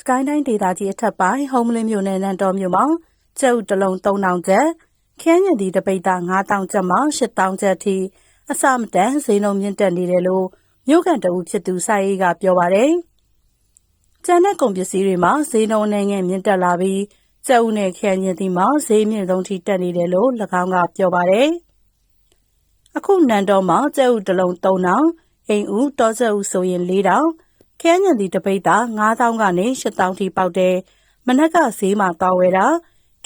စကိုင်းတိုင်းဒေသကြီးအထက်ပိုင်း ဟုံးမလင်းမြို့နယ်နန်းတော်မြို့မှာကျုပ်တစ်လုံး3000ကျပ်ခန်းညံဒီတပိတ်တာ9000ကျပ်မှ8000ကျပ်ထိအစမတန် ဈေးနှုန်းမြင့်တက်နေတယ်လို့ မြို့ကန်တအူဖြစ်သူစာရေးက ပြောပါတယ်။ကျန်တဲ့ကုန်ပစ္စည်းတွေမှာ ဈေးနှုန်းအနေငယ်မြင့်တက်လာပြီးကျပ်ဦးနဲ့ခန်းညံဒီမှာ ဈေးမြင့်ဆုံးထိ တက်နေတယ်လို့၎င်းက ပြောပါတယ်။အခုနန်းတော်မှာကျပ်ဦးတစ်လုံး3000အိမ်ဦးတောကျပ်ဦးဆိုရင်4000 ခန်းညံဒီတပိတ်တာ9000ကနေ8000ထိပေါက်တယ်။မနက်ကဈေးမှာတောင်းဝဲတာ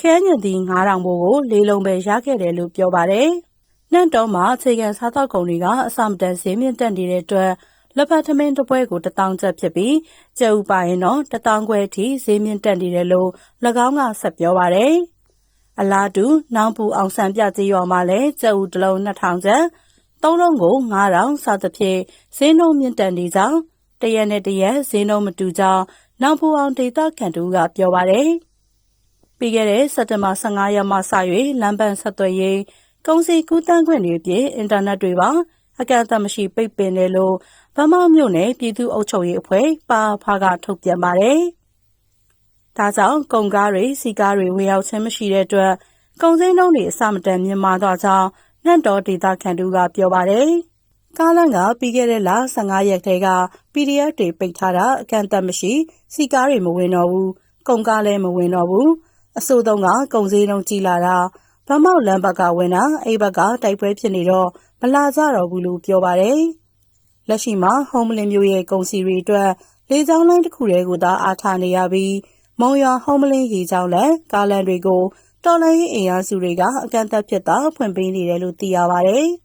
ခဲညံဒီ9000ဘိုးကိုလေးလုံးပဲရခဲ့တယ်လို့ပြောပါတယ်။နန့်တော်မှာအခြေခံစားသောက်ကုန်တွေကအစမတန်ဈေးမြင့်တက်နေတဲ့အတွက်လက်ဖက်သမင်းတစ်ပွဲကို1000ကျပ်ဖြစ်ပြီးကျပ်ဥပါရင်တော့1000ခွဲအထိဈေးမြင့်တက်နေတယ်လို့၎င်းကဆက်ပြောပါတယ်။အလားတူနောင်ပူအောင်ဆန်ပြကြေးရွာမှာလည်းကျပ်ဥတစ်လုံး2000ကျပ်သုံးလုံးကို9000စသဖြင့်ဈေးနှုန်းမြင့်တက်နေကြောင်း တရက်နဲ့တရက်ဈေးနှုန်းမတူကြောင်း နောက်ပူအောင်ဒေတာကန်တူကပြောပါတယ်။ပြီးခဲ့တဲ့ စက်တင်ဘာ15ရက်မှစ၍လမ်းပန်းဆက်သွယ်ရေး ကုန်စည်ကူးသန်းခွင့်တွေအပြင် အင်တာနက်တွေပါ အကန့်အသတ်မရှိ ပိတ်ပင်တယ်လို့ဗမောက်မြို့နယ် ပြည်သူ့အုပ်ချုပ်ရေးအဖွဲ့ပါဖာကထုတ်ပြန်ပါတယ်။ဒါကြောင့် ကုန်ကားတွေစီကားတွေ ဝင်ရောက်ခြင်းမရှိတဲ့အတွက် ကုန်စည်နှုန်းတွေ အဆမတန်မြင့်မားသွားကြောင်းနှံ့တော်ဒေတာခန်တူကပြောပါတယ်။ ကားလမ်းကပြီးခဲ့တဲ့လ15ရက်ထဲက PDF တွေပိတ်ထားတာ အကန့်အသတ်မရှိ စီကားတွေမဝင်တော့ဘူး ကုန်ကားလည်း မဝင်တော့ဘူး အဆိုးဆုံးက ကုန်စည်နှုန်းကြီးလာတာဗမောက်လမ်းဘက်ကဝင်တာအိဘက်က တိုက်ပွဲဖြစ်နေတော့ မလာကြတော့ဘူးလို့ ပြောပါတယ်။လက်ရှိမှာ ဟုံးမလင်းမျိုးရဲ့ ကုန်စည်တွေအတွက် လေကြောင်းလိုင်းတစ်ခုတည်းကိုသာ အားထားနေရပြီး မုံရွာဟုံးမလင်း ရေကြောင်းလည်း ကားလမ်းတွေကို တော်လိုင်းအင်အားစုတွေက အကန့်အသတ်ဖြစ်တာဖွင့်ပေးနေတယ်လို့ သိရပါတယ်။